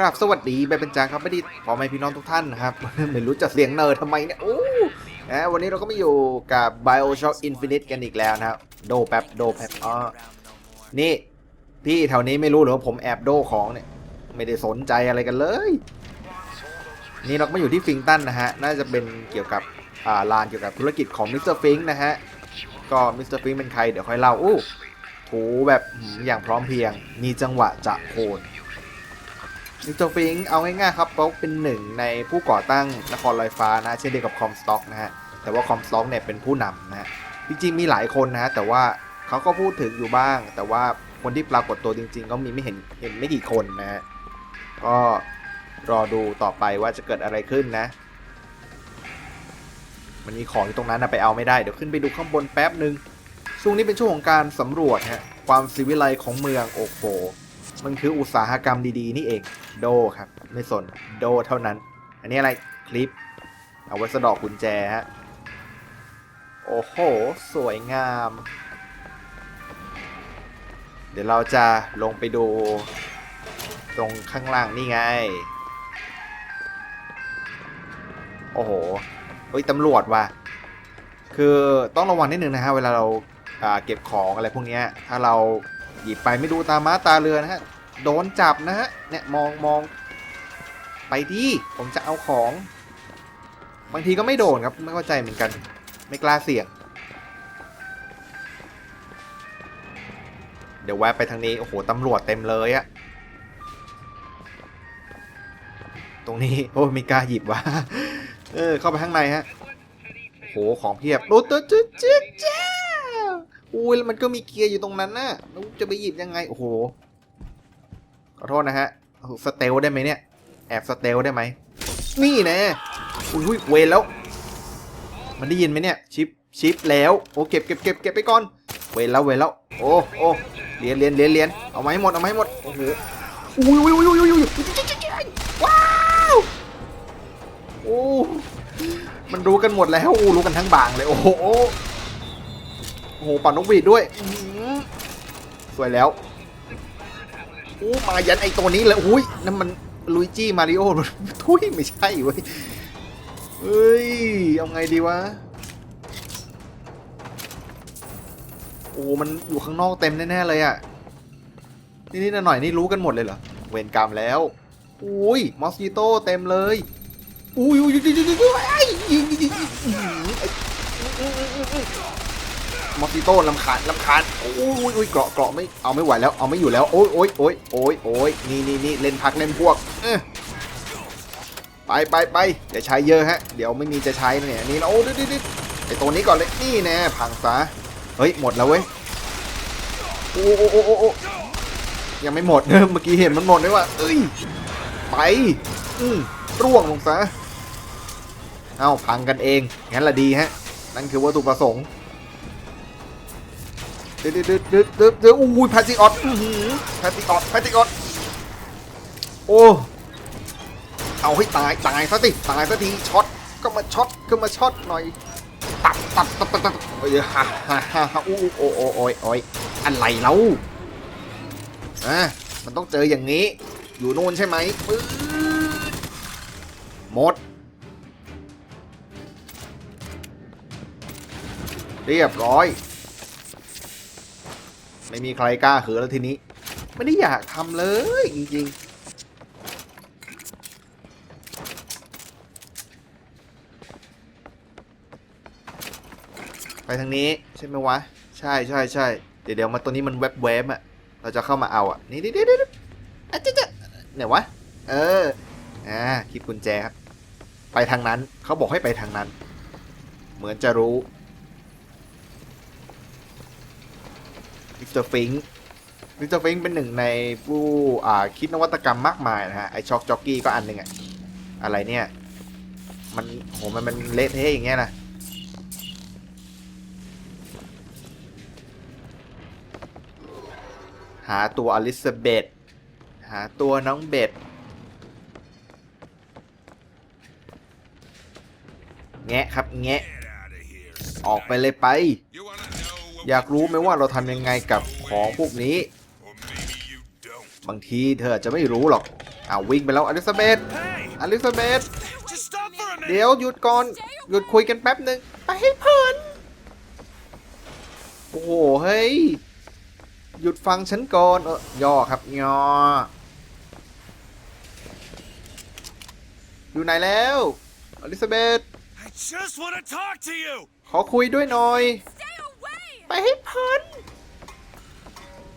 กราบสวัสดีไปเป็นจางครับไม่ดีพอไม่พี่น้องทุกท่านนะครับ ไม่รู้จะเสียงเนอร์ทำไมเนี่ยโอ้นะวันนี้เราก็มาอยู่กับ Bioshock Infinite กันอีกแล้วนะครับ โดแป๊บโดแป๊บอ๋อนี่พี่แถวนี้ไม่รู้หรือว่าผมแอบโดของเนี่ย ไม่ได้สนใจอะไรกันเลย นี่เราก็มาอยู่ที่ฟิงตันนะฮะ น่าจะเป็นเกี่ยวกับอ่าลานเกี่ยวกับธุรกิจของมิสเตอร์ฟิงนะฮะ ก็มิสเตอร์ฟิงเป็นใครเดี๋ยวค่อยเล่าอู้ถูแบบอย่างพร้อมเพียงมีจังหวะจะโคน มิสเตรฟิงเอาง่ายๆครับเขาเป็นหนึ่งในผู้ก่อตั้งนครลอยฟ้านะเช่นเดียวกับคอมสต็อกนะฮะแต่ว่าคอมสต็อกเนี่ยเป็นผู้นำนะฮะจริงๆมีหลายคนนะฮะแต่ว่าเขาก็พูดถึงอยู่บ้าง แต่ว่าคนที่ปรากฏตัวจริง ๆ ก็มีไม่เห็นเห็นไม่กี่คนนะฮะก็รอดูต่อไปว่าจะเกิดอะไรขึ้นนะ มันมีของอยู่ตรงนั้นนะไปเอาไม่ได้เดี๋ยวขึ้นไปดูข้างบนแป๊บหนึ่งช่วงนี้เป็นช่วงของการสำรวจฮะความสิวิไลของเมืองโอ้โหมันคืออุตสาหกรรมดีๆนี่เอง โดครับ ไม่สนโดเท่านั้น อันนี้อะไรคลิป เอาไว้สะดอกกุญแจฮะ โอ้โห สวยงาม เดี๋ยวเราจะลงไปดู ตรงข้างล่างนี่ไง โอ้โหเฮ้ยตำรวจว่ะ คือต้องระวังนิดนึงนะฮะ เวลาเราเก็บของอะไรพวกนี้ถ้าเราหยิบไปไม่ดูตาม้าตาเรือนะฮะ โดนจับนะฮะ เนี่ยมองมองไปดิผมจะเอาของ บางทีก็ไม่โดนครับ ไม่เข้าใจเหมือนกัน ไม่กล้าเสี่ยง เดี๋ยวแวะไปทางนี้ โอ้โห ตำรวจเต็มเลยอะตรงนี้ โอ้ไม่กล้าหยิบวะเออ เข้าไปข้างในฮะโอ้โหของเพียบรถจ๊ดจ๊ดจ๊ดจ๊ดอุ้ยแล้วมันก็มีเกียร์อยู่ตรงนั้นน่ะแล้วจะไปหยิบยังไง โอ้โห ขอโทษนะฮะสเตลได้ไหมเนี่ย แอบสเตลได้ไหม นี่แน่อุ้ยอุ้ยเวแล้ว มันได้ยินไหมเนี่ย ชิป ชิปแล้ว โอ้เก็บเก็บเก็บเก็บไปก่อน เวรแล้วเวรแล้ว โอ้โอ้เรียนเรียนเรียนเรียนเอามาให้หมด เอามาให้หมด โอ้โหอุ้ยอุ้ยอุ้ยอุ้ยอุ้ยว้าวโอ้มันรู้กันหมดแล้วอู้รู้กันทั้งบางเลย โอ้โห โอ้โห ปั่นนกหวีดด้วยอื้อหือสวยแล้ว โอ้มายันไอตัวนี้เลยอุ้ยนั่นมันลุยจี้มาริโอทุยไม่ใช่เว้ยเฮ้ย เอาไงดีวะ โอ้ มันอยู่ข้างนอกเต็มแน่ ๆ เลยอะนี่ๆหน่อยนี่รู้กันหมดเลยเหรอ เวรกรรมแล้ว อุ้ย มอสกิโต้เต็มเลย อุ้ยอุ้ยอุ้ยอุ้ยอุ้ยอุ้ย มอสกิโต้ลำคาญลำคาญโอ้ยโอ้ยเกราะเกราะไม่เอาไม่ไหวแล้วเอาไม่อยู่แล้วโอ้ยโอ้ยโอ้ยโอ้ยโอ้ยนี่นี่นี่เล่นพักเล่นพวกไปไปไปอย่าใช้เยอะฮะ เดี๋ยวไม่มีจะใช้เนี่ยนี่นะโอ้ดิดิดิไอตัวนี้ก่อนเลยนี่แน่พังซะเฮ้ยหมดแล้วเว้ยโอ้โอ้โอ้โอ้ยังไม่หมดเมื่อกี้เห็นมันหมดเลยว่ะเอ้ยไปอืมร่วงลงซะเอ้าพังกันเองงั้นละดีฮะ นั่นคือวัตถุประสงค์ เดือดเดือดเดือดเดือดเดือดอู้ยแพติออตแพติออตแพติออตโอ้เอาให้ตายตายซะสิตายซะทีช็อตก็มาช็อตก็มาช็อตหน่อยตัดตัดตัดตัดตัดเอ้ยฮ่าฮ่าฮ่าอู้โอ้โอ้โอ้ยโอ้ยอะไรแล้วอะมันต้องเจออย่างนี้ อยู่นู่นใช่ไหมปื๊ดหมด เรียบร้อย ไม่มีใครกล้าเหือแล้วทีนี้ ไม่ได้อยากทำเลยจริงๆ ไปทางนี้ใช่ไหมวะ ใช่ใช่ใช่เดี๋ยวเดี๋ยวมาตัวนี้มันแวบแวบอะเราจะเข้ามาเอาอะนี่เดี๋ยวเดี๋ยวเดี๋ยวอะจะจะไหนวะ เออ อ่าคลิปกุญแจครับ ไปทางนั้นเขาบอกให้ไปทางนั้น เหมือนจะรู้มิสเต อร์ฟิงมิสเตอร์ฟิงเป็นหนึ่งในผู้อ่าคิดนวัตกรรมมากมายนะฮะไอช็อกจ็อกกี้ก็อันหนึ่งอะอะไรเนี่ยมันโหมันมันเละเทะอย่างเงี้ยนะหาตัวอลิซาเบธหาตัวน้องเบธแงะครับแงะออกไปเลยไป อยากรู้ไหมว่าเราทำยังไงกับของพวกนี้ บางทีเธออาจจะไม่รู้หรอกอ้าววิ่งไปแล้วอลิซาเบธ Hey, อลิซาเบธ just stop for a minute. เดี๋ยวหยุดก่อนหยุดคุยกันแป๊บหนึ่งไปให้เพลินโอ้โหเฮ้ยหยุดฟังฉันก่อนเออย่อครับย่ออยู่ไหนแล้วอลิซาเบธ I just want to talk to you. ขอคุยด้วยหน่อย Stay away! ไปให้เพลิน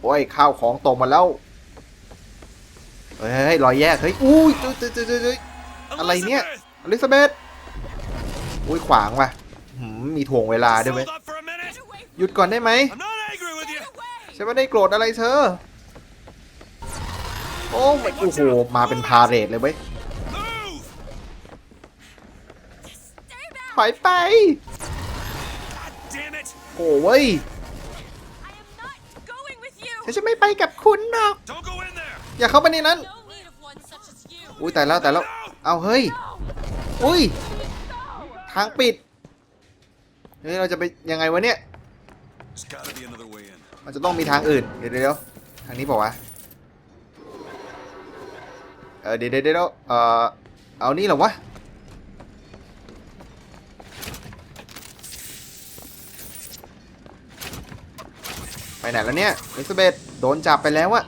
โอ้ยข้าวของตกหมาแล้วเฮ้ยรอยแยกเฮ้ยอุ้ยจุ๊ยจุ๊ยจุ๊ยจุ๊ยอะไรเนี่ย Elizabeth, อลิซาเบธอุ้ยขวางว่ะหืมมีถ่วงเวลาด้วยเว้ย hold up for a minute. Get away from หยุดก่อนได้ไหม I'm not angry with Stay you. away! ฉันไม่ได้โกรธอะไรเธอ โอ้ไม่โอ้โหมาเป็นพาเรดเลยเว้ย Move. Stay back! ถอยไป Damn it. โอ้เว้ยฉันจะไม่ไปกับคุณหรอก อย่าเข้าไปในนั้น อุ้ยแต่แล้วแต่แล้ว เอาเฮ้ย อุ้ย ทางปิด เฮ้ยเราจะไปยังไงวะเนี่ย มันจะต้องมีทางอื่น เดี๋ยวเดี๋ยวทางนี้บอกว่าวะเออเดี๋ยวเดี๋ยวเดี๋ยวเออเอานี่เหรอวะ ไปไหนแล้วเนี่ยอลิซาเบธโดนจับไปแล้วอะ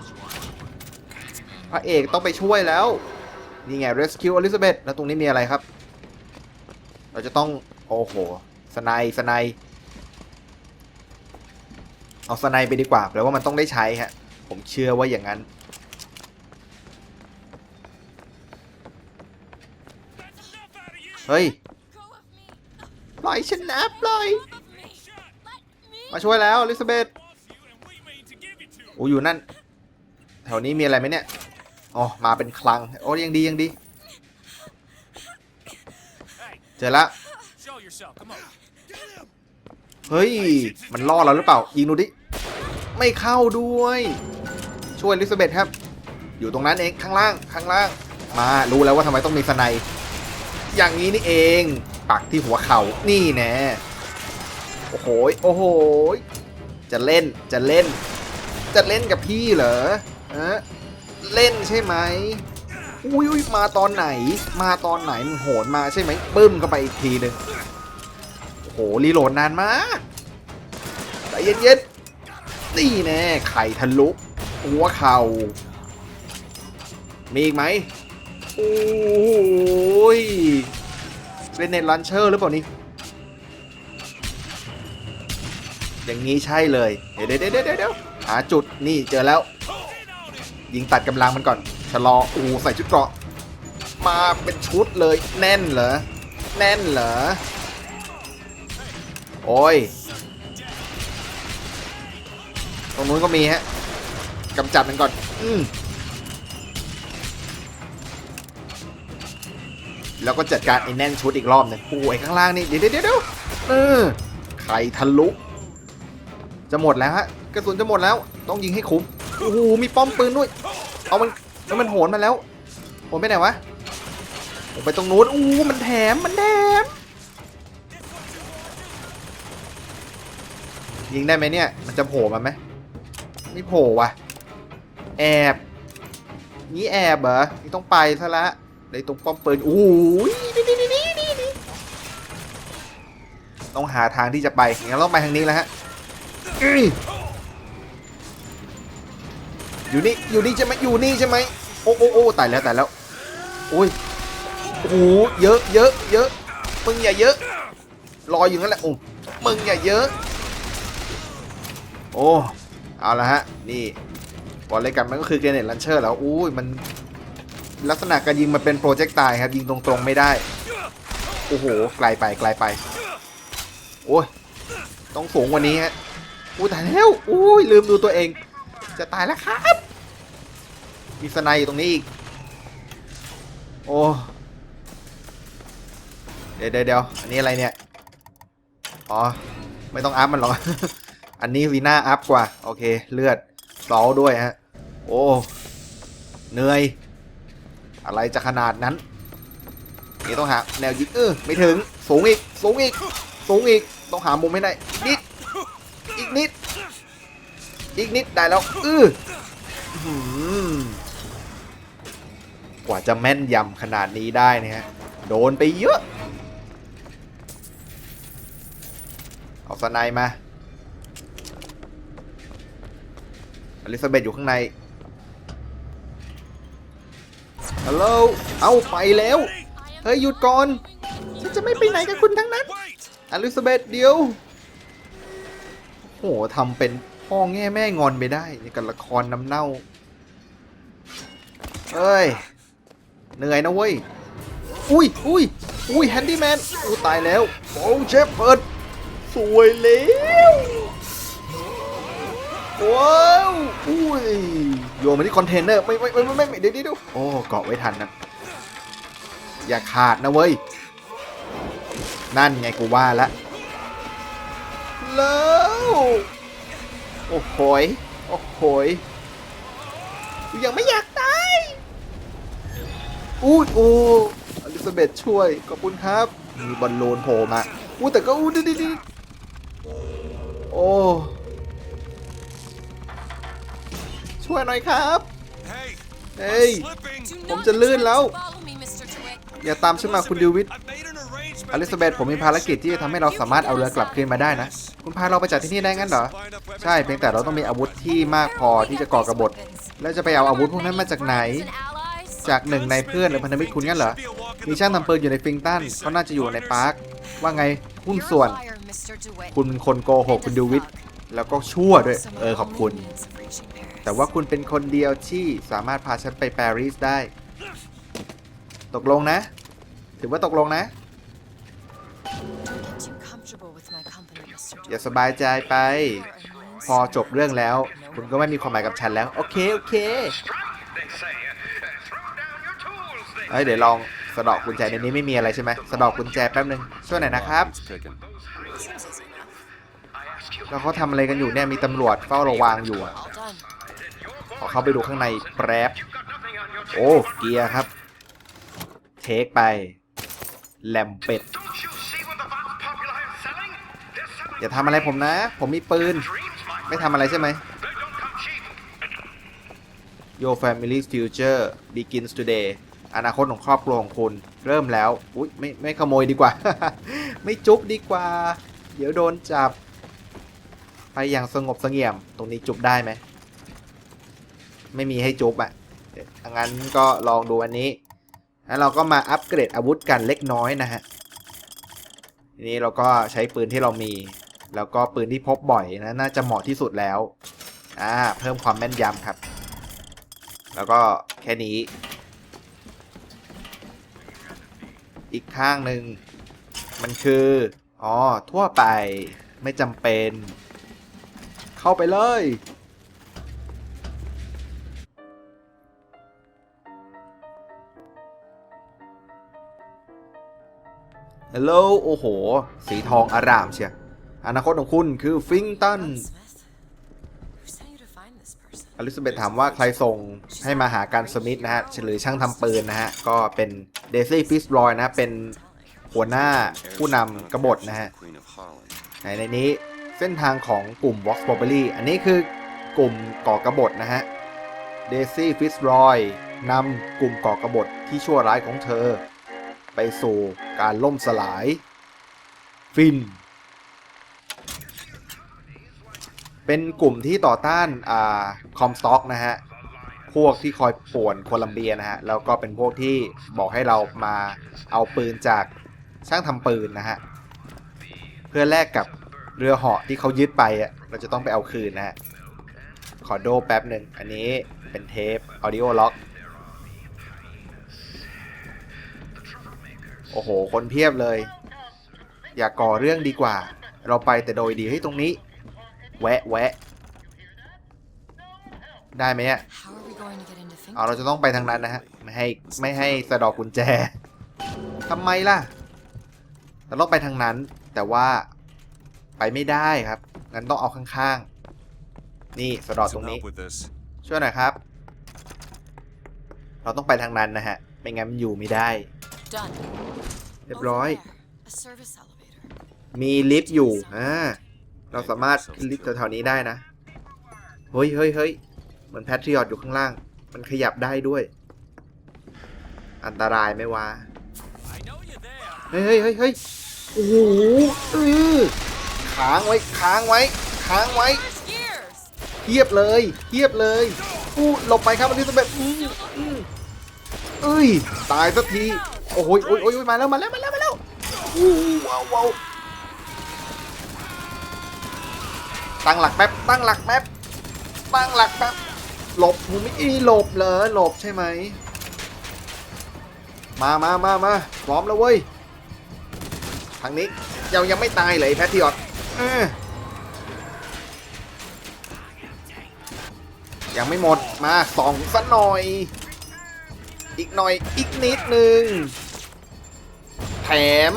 พระเอกต้องไปช่วยแล้ว นี่ไง rescue อลิซาเบธแล้วตรงนี้มีอะไรครับ เราจะต้อง โอ้โห สไนสไนเอาสไนไปดีกว่าแปลว่ามันต้องได้ใช้ฮะ ผมเชื่อว่าอย่างนั้น เฮ้ย ปล่อยฉันนะปล่อย มาช่วยแล้วอลิซาเบธ อ้อยู่นั่น แถวนี้มีอะไรไหมเนี่ย อ๋อ มาเป็นคลัง โอ้ยังดียังดี เจอละเฮ้ย มันล่อเราหรือเปล่า ยิงดูดิ ไม่เข้าด้วย ช่วยลิซาเบธครับ อยู่ตรงนั้นเอง ข้างล่าง ข้างล่าง มา รู้แล้วว่าทำไมต้องมีสไนอย่างนี้นี่เอง ปักที่หัวเขา่า นี่แน่ โอ้โห โอ้โห จะเล่น จะเล่น จะเล่นกับพี่เหรอฮะเล่นใช่ไหมอุ้ยมาตอนไหน มาตอนไหนมึงโหนมาใช่ไหมปึ้มเข้าไปอีกทีหนึ่งโอ้โหรีโหลดนานมากใจเย็นๆนี่แน่ไข่ทะลุหัวเข่ามีอีกไหมโอ้ยเป็นเน็ตลันเชอร์หรือเปล่านี่อย่างนี้ใช่เลย เดี๋ยวเดี๋ยวเดี๋ยวเดี๋ยว หาจุดนี่เจอแล้ว ยิงตัดกำลังมันก่อน ชะลออูใส่ชุดเกราะ มาเป็นชุดเลย แน่นเหรอ แน่นเหรอ โอ้ย ตรงนู้นก็มีฮะกำจัดมันก่อน อืมแล้วก็จัดการไอ้แน่นชุดอีกรอบนึ่งโอ้ยข้างล่างนี่ เดี๋ยวเดี๋ยวเดี๋ยวเออไข่ทะลุ จะหมดแล้วฮะ กระสุนจะหมดแล้ว ต้องยิงให้คุ้มโอ้โหมีป้อมปืนด้วย เอามันแล้วมันโหนมาแล้วโหนไปไหนวะผมไปตรงนู้นอู้มันแถมมันแถมยิงได้ไหมเนี่ย มันจะโผล่มาไหมไม่โผล่ว่ะ แอบนี่แอบเหรอนี่ต้องไปซะละเลยตรงป้อมปืนอู้ยต้องหาทางที่จะไปงั้นต้องไปทางนี้แล้วฮะ อยู่นี่อยู่นี่ใช่ไหมอยู่นี่ใช่ไหมโอ้โอ้โอ้ตายแล้วตายแล้วโอ้ยโอ้โหเยอะเยอะเยอะมึงอย่าเยอะรออยู่นั่นแหละโอ้มึงอย่าเยอะ โอ้เอาละฮะนี่บอลเลยกันมันก็คือเกรเนตลันเชอร์แล้วอุ้ยมันลักษณะการยิงมันเป็นโปรเจกต์ตายครับยิงตรงๆไม่ได้โอ้โหไกลไปไกลไป โอ้ยต้องสูงกว่านี้ฮะอู้ตายแล้วอุ้ยลืมดูตัวเอง จะตายแล้วครับ มีสไนด์อยู่ตรงนี้อีก โอ้ เดี๋ยวเดี๋ยวอันนี้อะไรเนี่ย อ๋อ ไม่ต้องอัพมันหรอก อันนี้วีน่าอัพกว่า โอเค เลือดซอลด้วยฮะ โอ้ เหนื่อย อะไรจะขนาดนั้นนี่ต้องหาแนวยิงเออไม่ถึง สูงอีก สูงอีก สูงอีก ต้องหามุมให้ได้ นิด อีกนิด อีกนิด ได้แล้ว อื้อ กว่าจะแม่นยำขนาดนี้ได้นะฮะ โดนไปเยอะ เอาสไนมาอลิซาเบธอยู่ข้างใน ฮัลโหล เอาไปแล้ว เฮ้ยหยุดก่อน ฉันจะไม่ไปไหนกับคุณทั้งนั้น อลิซาเบธเดียวโหทำเป็นพ่อแง่แม่งอนไปได้ในกับละครน้ำเน่า เอ้ย เหนื่อยนะเว้ย อุ้ยอุ้ยอุ้ยแฮนดี้แมนอู้ตายแล้วโอ้เชฟเปิดสวยแล้วว้าวอุ้ยโยนมาที่คอนเทนเนอร์ไม่ไม่ไม่ไม่ไม่เดี๋ยวเดี๋ยวโอ้เกาะไว้ทันนะ อย่าขาดนะเว้ย นั่นไงกูว่าล้วแล้วโอ้โหยโอ้โหยยังไม่อยากตาย อู้ยโอ้อลิซาเบธช่วย ขอบคุณครับ มีบอลลูนโผล่มาอู้แต่ก็อู้ดิดิดิโอ้ช่วยหน่อยครับ Hey! เฮ้ย Slipping! Do ผม not จะลื่น try แล้ว to follow me, Mr. DeWitt. อย่าตามฉันมาคุณดิวิด I've made an arrangement อลิซาเบธผมมีภารกิจที่จะทำให้เราสามารถเอาเรือกลับคืนมาได้นะ คุณพาเราไปจากที่นี่ได้งั้นเหรอ ใช่เพียงแต่เราต้องมีอาวุธที่มากพอที่จะก่อกระบฏแล้วจะไปเอาอาวุธพวกนั้นมาจากไหน Friends and allies. จากหนึ่งในเพื่อนหรือพันธมิตรคุณงั้นเหรอ มีช่างทำปืนอยู่ในฟิงตันก็น่าจะอยู่ในปาร์ค ว่าไงหุ้นส่วน คุณเป็นคนโกหกคุณดิวิดแล้วก็ชั่วด้วย เออขอบคุณ แต่ว่าคุณเป็นคนเดียวที่สามารถพาฉันไปปารีสได้ ตกลงนะ ถือว่าตกลงนะ อย่าสบายใจไป พอจบเรื่องแล้ว คุณก็ไม่มีความหมายกับฉันแล้ว โอเค โอเค เอ้ยเดี๋ยวลองสะดอกกุญแจในนี้ไม่มีอะไรใช่ไหมสะดอกกุญแจแป๊บนึงช่วยหน่อยนะครับแล้วเขาทำอะไรกันอยู่เนี่ยมีตำรวจเฝ้าระวังอยู่อะ All done. ขอเข้าไปดูข้างในแป๊บโอ้เกียร์ครับ เทคไปแลมเป็ด Don't you see what the vast populi are selling? They're selling อย่าทำอะไรผมนะ ผมมีปืน dreams, my ไม่ทำอะไรใช่ไหม They don't come cheap. Your family's future begins today อนาคตของครอบครัวของคุณเริ่มแล้ว อุ้ยไม่ไม่ขโมยดีกว่า ไม่จุ๊บดีกว่า เดี๋ยวโดนจับ ไปอย่างสงบเสงี่ยม ตรงนี้จุ๊บได้ไหม ไม่มีให้จุ๊บอะเดี๋ยวงั้นก็ลองดูอันนี้ แล้วเราก็มาอัปเกรดอาวุธกันเล็กน้อยนะฮะทีนี้เราก็ใช้ปืนที่เรามี แล้วก็ปืนที่พบบ่อยนะ น่าจะเหมาะที่สุดแล้ว อ่า เพิ่มความแม่นยำครับ แล้วก็แค่นี้ อีกข้างหนึ่งมันคือ อ๋อ ทั่วไปไม่จำเป็น เข้าไปเลย ฮัลโหล โอ้โห สีทองอารามเชียอนาคตของคุณคือฟิงตัน อลิซาเบธถามว่าใครส่งให้มาหาการสมิธนะฮะหรือช่างทำปืนนะฮะ ก็เป็น เดซี่ฟิสรอยนะเป็นหัวหน้าผู้นำกบฏนะฮะในในนี้เส้นทางของกลุ่ม Vox Populi อันนี้คือกลุ่มก่อกบฏนะฮะเดซี่ฟิสรอยนำกลุ่มก่อกบฏที่ชั่วร้ายของเธอ ไปสู่การล่มสลาย ฟิน เป็นกลุ่มที่ต่อต้านอ่าคอมสต็อกนะฮะ พวกที่คอยป่วนโคลัมเบียนะฮะแล้วก็เป็นพวกที่บอกให้เรามาเอาปืนจากช่างทำปืนนะฮะเพื่อแลกกับเรือเหาะที่เขายึดไปอะเราจะต้องไปเอาคืนนะฮะขอโดแป๊บหนึ่งอันนี้เป็นเทป audio log โอ้โห คนเพียบเลย อย่ากก่อเรื่องดีกว่า เราไปแต่โดยดีให้ตรงนี้ แวะแวะได้ไหมอะ How are we going to get into เอา Finland? เราจะต้องไปทางนั้นนะฮะ ไม่ให้ไม่ให้สะดอกกุญแจทำไมล่ะ เราต้องไปทางนั้น แต่ว่าไปไม่ได้ครับ งั้นต้องเอาข้างๆ นี่สะดอกตร Some งนี้ help with this. ช่วยหน่อยครับ เราต้องไปทางนั้นนะฮะ ไม่งั้นมันอยู่ไม่ได้ Done. เรียบ Over ร้อย there. A service elevator. มีลิฟต์อยู่ อ่า เราสามารถขึ้นลิฟต์แถวๆนี้ได้นะ เฮ้ยเฮ้ยเฮ้ยเห มือนแพทริอตอยู่ข้างล่าง มันขยับได้ด้วย อันตรายไหมวะเฮ้ยเฮ้ยเฮ้ยเฮ้ยโอ้โหเออค้างไว้ค้างไว้ค้างไว้เทียบเลยเทียบเลยอู้หลบไปครับอลิซาเบธอืมอืมเอ้ย ตายสักที โอ้โหโอ้ยโอ้ยโอ้ยมาแล้ว มาแล้ว มาแล้ว มาแล้วอู้ว้าวว้าวตั้งหลักแป๊บ ตั้งหลักแป๊บ ตั้งหลักแป๊บ หลบมึงไม่อีหลบเหรอหลบใช่ไหม มามามามาพร้อมแล้วเว้ย ทางนี้ยังยังไม่ตายเลยแพทริออตเออยังไม่หมดมาสองสักหน่อย อีกหน่อยอีกนิดหนึ่งแถม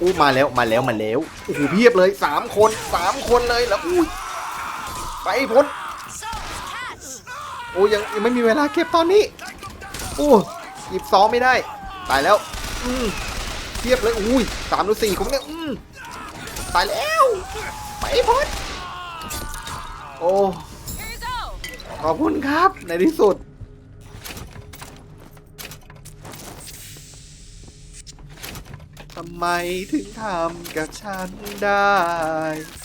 อู้มาแล้วมาแล้วมาแล้วโอ้โหเพียบเลยสามคนสามคนเลยแล้วอุ้ย ไปพ้นโอ้ยังยังไม่มีเวลาเก็บตอนนี้โอ้หยิบซองไม่ได้ ตายแล้ว อืมเทียบเลยอุ้ยสามหรือสี่ของเนี่ยอืมตายแล้ว ไปพ้นโอ้ขอบคุณครับ ในที่สุด ทำไมถึงทำกับฉันได้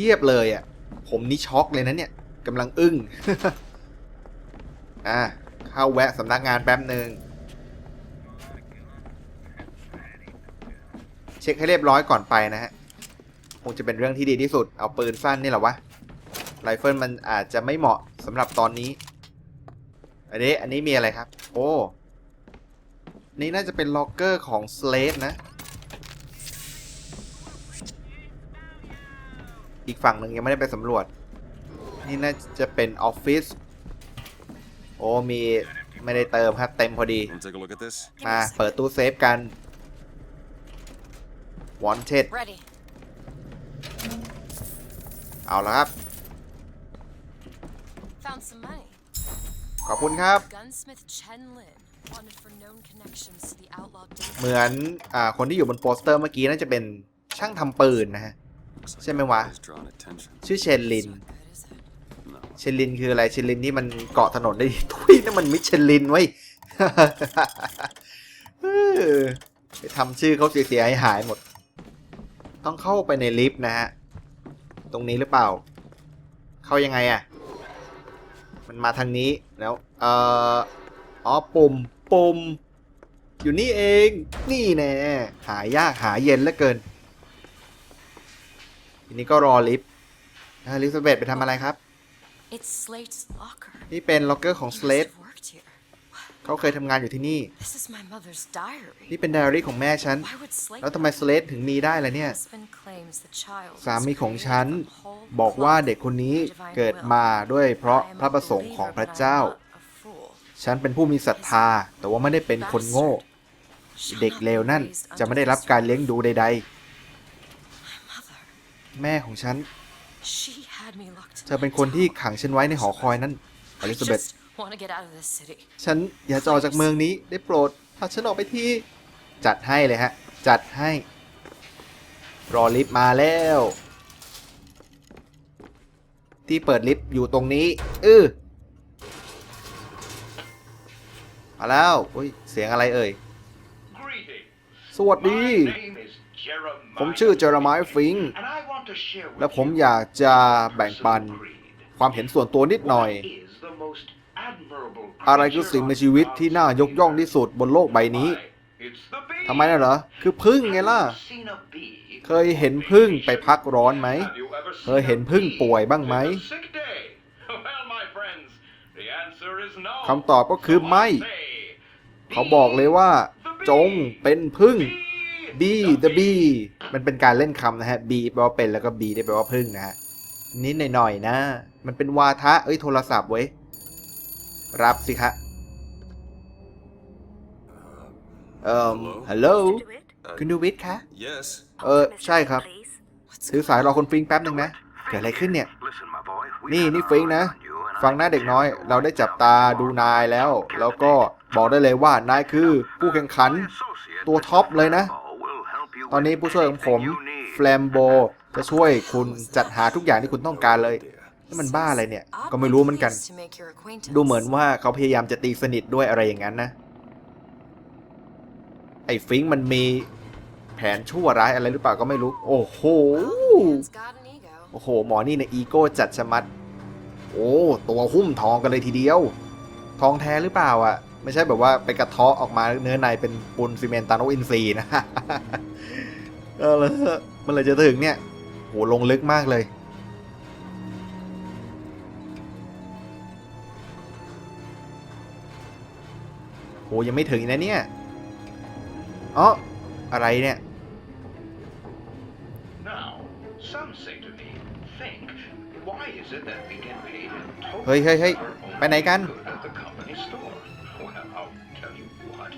เทียบเลยอะ ผมนี่ช็อกเลยนะเนี่ยกำลังอึ้ง อะเข้าแวะสำนักงานแป๊บหนึ่งเช็คให้เรียบร้อยก่อนไปนะฮะ คงจะเป็นเรื่องที่ดีที่สุด เอาปืนสั้นนี่แหละวะ ไรเฟิลมันอาจจะไม่เหมาะสำหรับตอนนี้ อันนี้ อันนี้มีอะไรครับ โอ้ นี่น่าจะเป็นล็อกเกอร์ของสเลดนะ อีกฝั่งหนึ่งยังไม่ได้ไปสำรวจ นี่น่าจะเป็นออฟฟิศโอ้มีไม่ได้เติมครับเต็มพอดี Want to take a look at this? Give me มา a sec. เปิดตู้เซฟกัน wanted Ready. เอาละครับ Found some money. ขอบคุณครับ Gunsmith Chen Lin wanted for known connections to the outlaw เหมือนอ่าคนที่อยู่บนโปสเตอร์เมื่อกี้น่าจะเป็นช่างทำปืนนะฮะ Looks like Xem that hả? has drawn attention. ชื่อเชนลิน Not good, is it? No. เชนลินคืออะไร เชนลินที่มันเกาะถนนได้ทุยนั่นมันมิชลินไว้ยเออไปทำชื่อเขาเสียหายหายๆหมด ต้องเข้าไปในลิฟต์นะฮะ ตรงนี้หรือเปล่า เข้ายังไงอะ่ะ มันมาทางนี้แล้ว เอ่อ อ๋อปุ่มปุ่มอยู่นี่เอง นี่แน่หายากหาเย็นเหลือเกิน ทีนี้ก็รอลิฟต์อลิซาเบธไปทำอะไรครับ It's Slate's locker. นี่เป็นล็อกเกอร์ของ He ส must เลด have worked here. เขาเคยทำงานอยู่ที่นี่ This is my mother's diary. นี่เป็นไดอารี่ของแม่ฉัน Why would Slate แล้วทำไมสเลดถึงมีได้ล่ะเนี่ย Husband claims the child สามี was ของ created ฉัน from whole บอกว่า cloth เด็กคนนี้ of divine เกิด will. มาด้วยเพราะ I am พระ a ประสงค์ของ believer, พระ but I'm เจ้า not a fool. ฉันเป็นผู้มีศรัทธา แต่ว่าไม่ได้เป็นคนโง่ Shall เด็ก not เลว be นั่น raised จะไม่ under ได้รับ his การเลี้ยงดูใด My mother, ๆ แม่ของฉัน she had me locked เธอเป็นคนที่ขังฉันไว้ในหอคอยนั่นอ I ลิซาเบธ just want to get out of this city. ฉันอยากจะออกจากเมืองนี้ได้โปรดพาฉันออกไปทีจัดให้เลยฮะ จัดให้ รอลิฟต์มาแล้ว ที่เปิดลิฟต์อยู่ตรงนี้ อือมาแล้วอุ้ย เสียงอะไรเอ่ย Greetings. สวัสดี My name is Jeremiah ผมชื่อเจอร์มายฟิง and และผมอยากจะแบ่งปันความเห็นส่วนตัวนิดหน่อย อะไรคือสิ่งมีชีวิตที่น่ายกย่องที่สุดบนโลกใบนี้ทำไมน่ะเหรอ คือพึ่งไงล่ะ เคยเห็นพึ่งไปพักร้อนไหม เคยเห็นพึ่งป่วยบ้างไหม คำตอบก็คือไม่ เขาบอกเลยว่า จงเป็นพึ่ง be be the bee มันเป็นการเล่นคำนะฮะ be แปลว่าเป็นแล้วก็ be ได้แปลว่าพึ่งนะฮะนิดหน่อยๆนะ มันเป็นวาทะเอ้ยโทรศัพท์ไว้ย รับสิคะเอ่อฮัลโหล Uh, คุณดูวิทย์คะ yes. เออ ใช่ครับถือสายรอคนฟิงแป๊บหนึ่งนะ เกิดอะไรขึ้นเนี่ย Listen, my boy, we นี่ have นี่ our ฟิง eye นะ on you, and ฟัง I หน้าเด็ก think น้อย you know เราได้จับตาดูนายแล้ว แล้วก็บอกได้เลยว่านายคือผู้แข่งขัน My associate, ตัวท็อปเลยนะ ตอนนี้ผู้ช่วยของผมแฟลมโบจะช่วยคุณจัดหาทุกอย่างที่คุณต้องการเลยนี่มันบ้าอะไรเนี่ย ก็ไม่รู้เหมือนกัน ดูเหมือนว่าเขาพยายามจะตีสนิทด้วยอะไรอย่างนั้นนะ ไอ้ฟิงค์มันมีแผนชั่วร้ายอะไรหรือเปล่าก็ไม่รู้ โอ้โห โอ้โห หมอนี่เนี่ยอีโก้จัดชะมัด โอ้ ตัวหุ้มทองกันเลยทีเดียว ทองแท้หรือเปล่าอะ ไม่ใช่แบบว่าไปกระเทาะออกมาเนื้อในเป็นปูนซีเมนต์ตาโนอินซีนะ เออแล้วมันเลยจะถึงเนี่ยโหลงลึกมากเลยโหยังไม่ถึงอีกนะเนี่ยอ๋ออะไรเนี่ย Now, some say to me, think, why is it that we get paid in total Hey, hey, hey, for only ไปไหนกัน good at the company store? Well, I'll tell you what,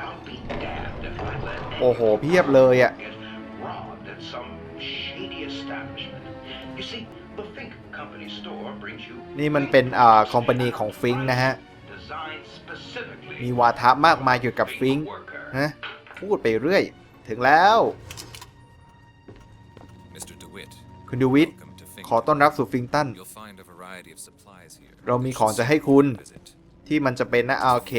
I'll be damned if I let โอ้โห เพียบเลยอะ นี่มันเป็นอ่าคอมพานีของฟิงค์นะฮะ designed specifically มีวาทะมากมายเกี่ยวกับฟิงค์ worker. ฮะพูดไปเรื่อย ถึงแล้ว Mr. DeWitt. คุณดูวิท Welcome to ขอต้อนรับสู่ฟิงตัน You'll find a variety of supplies here. เรามีของจะให้คุณ Visit. ที่มันจะเป็นนะโอเค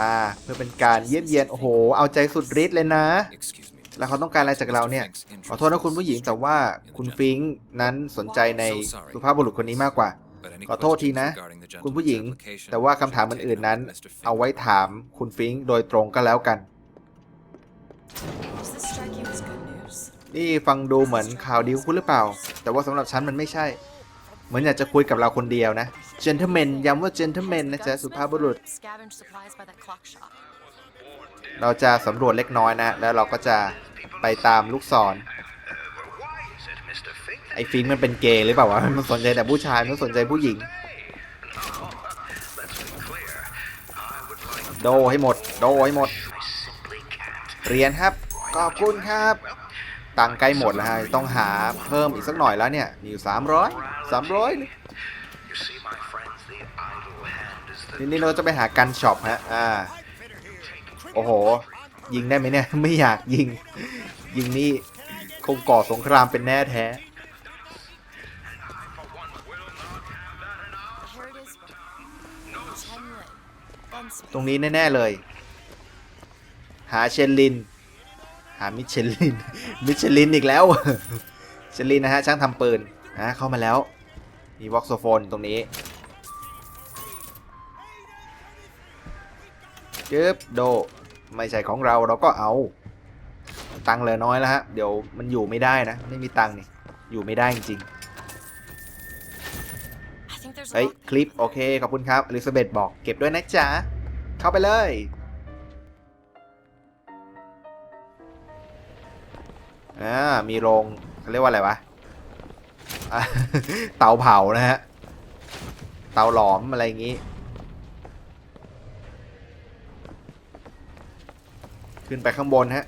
มาเพื่อเป็นการเยี่ยมเยียน โอ้โห เอาใจสุดฤทธิ์เลยนะ Excuse me. แล้วเขาต้องการอะไรจากเราเนี่ย ขอโทษนะคุณผู้หญิงแต่ว่าคุณฟิงค์นั้นสนใจในสุภาพบุรุษคนนี้มากกว่า ขอโทษทีนะ คุณผู้หญิง แต่ว่าคำถามอื่นๆนั้น เอาไว้ถามคุณฟิงค์โดยตรงก็แล้วกัน นี่ฟังดูเหมือนข่าวดีของคุณหรือเปล่า แต่ว่าสำหรับฉันมันไม่ใช่ เหมือนอยากจะคุยกับเราคนเดียวนะ gentleman ย้ำว่า gentleman นะจ๊ะสุภาพบุรุษ เราจะสำรวจเล็กน้อยนะ แล้วเราก็จะ ไปตามลูกศร ไอ้ฟิงค์มันเป็นเกย์หรือเปล่าวะ มันสนใจแต่ผู้ชายไม่สนใจผู้หญิง โดให้หมด โดให้หมด เรียนครับ ขอบคุณครับ ตังใกล้หมดแล้วฮะต้องหาเพิ่มอีกสักหน่อยแล้วเนี่ย มีอยู่300 300 You see, my friends, the idle hand is the นี่นี่เราจะไปหากันช็อปฮะ อ่า โอ้โห ยิงได้ไหมเนี่ย ไม่อยากยิง ยิงนี่คงก่อสงครามเป็นแน่แท้ ตรงนี้แน่ ๆ เลย หาเชนลิน หามิชลิน มิชลินอีกแล้ว เชนลินนะฮะ ช่างทำปืนนะเข้ามาแล้ว มีวอกโซโฟนตรงนี้จึ๊บโด ไม่ใช่ของเราเราก็เอา ตังค์เหลือน้อยแล้วฮะ เดี๋ยวมันอยู่ไม่ได้นะ ไม่มีตังค์นี่ อยู่ไม่ได้จริง I think there's ๆ a เฮ้ย lock คลิป โอเค ขอบคุณครับอลิซาเบธบอกเก็บด้วยนะจ๊ะ เข้าไปเลย อ่า มีโรงเขาเรียกว่าอะไรวะอะเตาเผานะฮะ เตาหลอมอะไรอย่างงี้ขึ้นไปข้างบนฮะ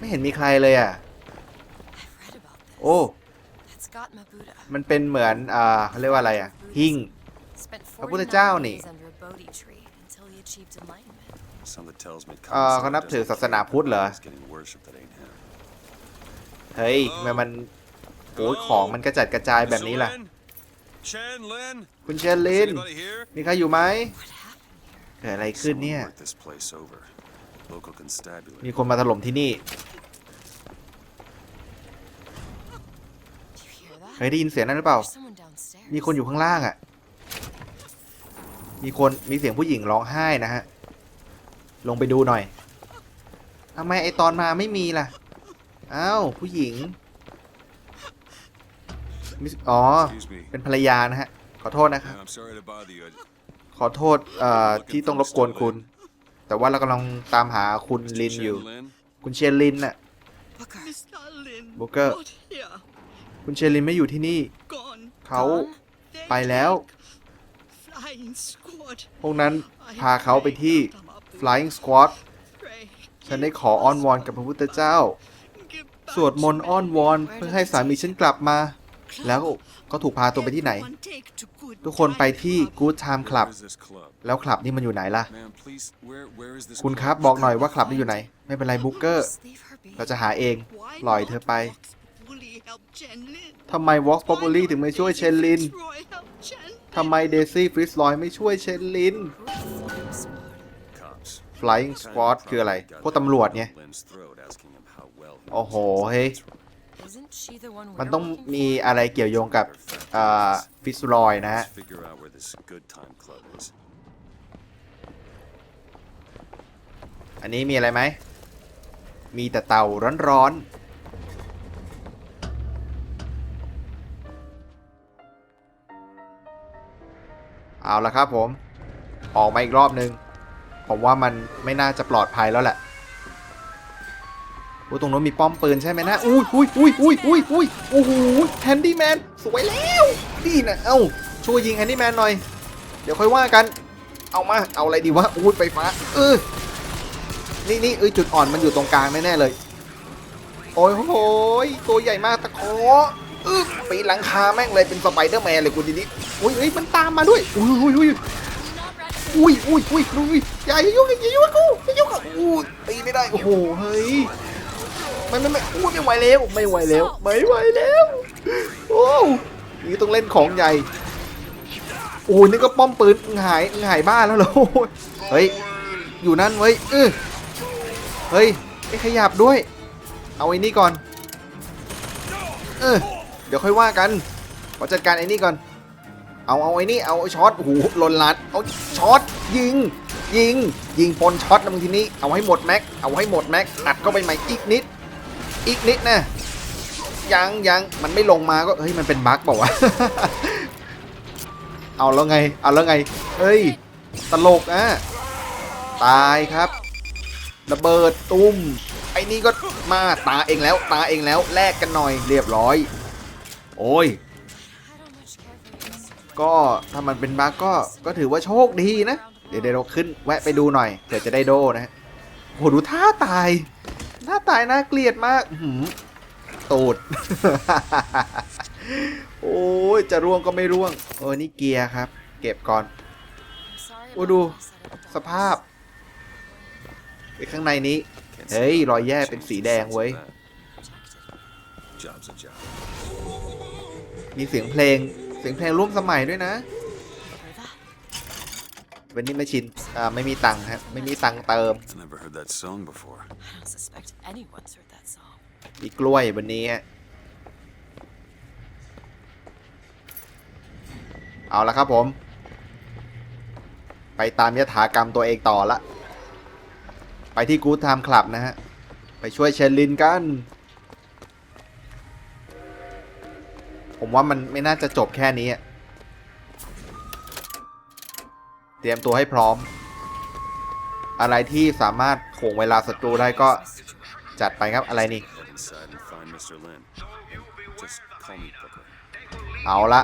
ไม่เห็นมีใครเลยอะ I've read about this. โอ้ That's got Mabuda. มันเป็นเหมือนอ่าเขาเรียกว่าอะไรอะ หิ้ง Spent พระพุทธ49เจ้านี่ days under a Bodhi tree until he achieved enlightenment. Something tells me เอ่อเขานับถือศาสนาพุทธเหรอ is getting worship that ain't him. เฮ้ยทำไมมันโอ้ยของมันกระจัดกระจายแบบนี้ล่ะ Chen Lin? คุณเชนลิน Anybody here? มีใครอยู่ไหม What happened here? เกิดอะไรขึ้น Someone เนี่ย Local constabulary. มีคนมาถล่มที่นี่ Do you hear that? เคยได้ยินเสียงนั้นหรือเปล่า There's someone downstairs. มีคนอยู่ข้างล่างอะ มีคนมีเสียงผู้หญิงร้องไห้นะฮะ ลงไปดูหน่อยทำไมไอตอนมาไม่มีล่ะ อ้าว ผู้หญิงมิสอ๋อ Excuse me. เป็นภรรยานะฮะ ขอโทษนะครับ Man, I'm sorry to bother you. I- ขอโทษเอ่อที่ต้องรบกวนคุณ แต่ว่าเรากำลังตามหาคุณลิน Chen อยู่ Lin? คุณเชนลินน่ะ Booker. Mr. Lin. Booker. Not here. คุณเชนลินไม่อยู่ที่นี่ Gone. เขา Gone? They ไปแล้ว take Flying squad. พวกนั้น I พาเขาไปที่ pray them up. Flying Squad Pray. ฉันได้ขออ้อนวอนกับพระพุทธเจ้า Give สวดมนต์อ้อนวอนเพื่อให้สามีฉันกลับมา แล้วก็ถูกพาตัวไปที่ไหน ทุกคนไปที่ Good Time Club แล้วคลับนี่มันอยู่ไหนล่ะ คุณครับบอกหน่อยว่าคลับนี่อยู่ไหน ไม่เป็นไรบุ๊กเกอร์ เราจะหาเองปล่อยเธอไปทำไม Walks Populi ถึงไม่ช่วยเชนลินทำไม Daisy f r i z l o y ไม่ช่วยเชนลิน Flying Squad คืออะไร พวกตำรวจไงโอ้โห เฮ้ Isn't she the one มัน we're ต้อง looking มี for? อะไรเกี่ยวโยงกับอ่าฟิสลอยนะฮะ Let's figure out where this good time club is. อันนี้มีอะไรไหม มีแต่เตาร้อนๆ เอาละครับผม ออกมาอีกรอบนึง ผมว่ามันไม่น่าจะปลอดภัยแล้วแหละ อุ้ยตรงนู้นมีป้อมปืนใช่ไหมนะ อุ้ยอุ้ยอุ้ยอุ้ยอุ้ยอุ้ยโอ้โหแฮนดี้แมนสวยแล้วนี่นะเอ้าช่วยยิงแฮนดี้แมนหน่อย เดี๋ยวค่อยว่ากัน เอามา เอาอะไรดีวะอุ้ยไฟฟ้า เออนี่นี่เอ้ยจุดอ่อนมันอยู่ตรงกลางแน่เลย โอ้ยโหยตัวใหญ่มากตะขออึ๊บปีหลังคาแม่งเลยเป็นสไปเดอร์แมนเลยกูทีนี้อุ้ยเอ้ยมันตามมาด้วยอุ้ยอุ้ยอุ้ยอุ้ยอุ้ยอุ้ยอุ้ยอย่ายุ่งอย่ายุ่งกับกูอย่ายุ่งกับกูตีไม่ได้โอ้โหเฮ้ย ไม่ไม่ไม่อุ้ยไม่ไหวแล้ว ไม่ไหวแล้ว ไม่ไหวแล้ว โอ้นี่ต้องเล่นของใหญ่ โอ้ยนี่ก็ป้อมปืนมึงหายมึงหายบ้านแล้วเหรอโอ้ยเฮ้ย อยู่นั่นเว้ยเออเฮ้ยไม่ขยับด้วย เอาไอ้นี่ก่อน เออเดี๋ยวค่อยว่ากันขอจัดการไอ้นี่ก่อน เอาเอาไอ้นี่ เอาไอ้ช็อตโอ้โหหล่นลัด เอาช็อตยิงยิง ยิงปนช็อตนะมึงทีนี้ เอาให้หมดแม็ก เอาให้หมดแม็ก อัดเข้าไปใหม่อีกนิด อีกนิดนะยังยังมันไม่ลงมาก็เฮ้ยมันเป็นบั๊กเปล่าวะเอาแล้วไงเอาแล้วไงเฮ้ยตลกอะตายครับระเบิดตุ้มไอ้นี่ก็มาตาเองแล้วตาเองแล้วแลกกันหน่อยเรียบร้อย โอ้ยก็ถ้ามันเป็นบั๊กก็ก็ถือว่าโชคดีนะ เดี๋ยวเดี๋ยวเราขึ้นแวะไปดูหน่อยเผื่อจะได้โดนะโหดูท่าตาย ท่าตายน่าเกลียดมากอื้อหือตูด โอ้ยจะร่วงก็ไม่ร่วง โอ้ยนี่เกียร์ครับ เก็บก่อน I'm sorry โอ้ about ดู what I said about สภาพไอ้ข้างในนี้ Can't เฮ้ย see รอยแย่ change เป็นสี the แดง sense of เว้ย that. protected. Job's a job. มีเสียงเพลง เสียงเพลงร่วมสมัยด้วยนะ Hear that? วันนี้ไม่ชินอ่าไม่มีตังค์ครับไม่มีตังค์เติม I've never heard that song before. I don't suspect anyone's heard that song. มีกล้วยวันนี้อะเอาละครับผม ไปตามยถากรรมตัวเองต่อละ ไปที่กู o ไทม์คลับนะฮะ ไปช่วยเชนลินกัน ผมว่ามันไม่น่าจะจบแค่นี้อะ เตรียมตัวให้พร้อม อะไรที่สามารถถ่วงเวลาศัตรูได้ก็จัดไปครับอะไรนี่ เอาละ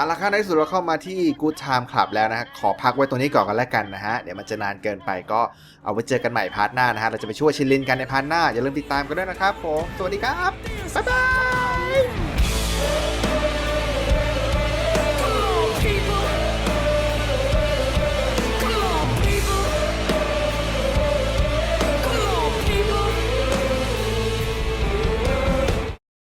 เอาละครับในสุดเราเข้ามาที่ Good Time Club แล้วนะฮะขอพักไว้ตรงนี้ก่อนกันแล้วกันนะฮะ เดี๋ยวมันจะนานเกินไปก็เอาไว้เจอกันใหม่พาร์ทหน้านะฮะ เราจะไปช่วยชิลินกันในพาร์ทหน้า อย่าลืมติดตามกันด้วยนะครับผม สวัสดีครับ บ๊ายบาย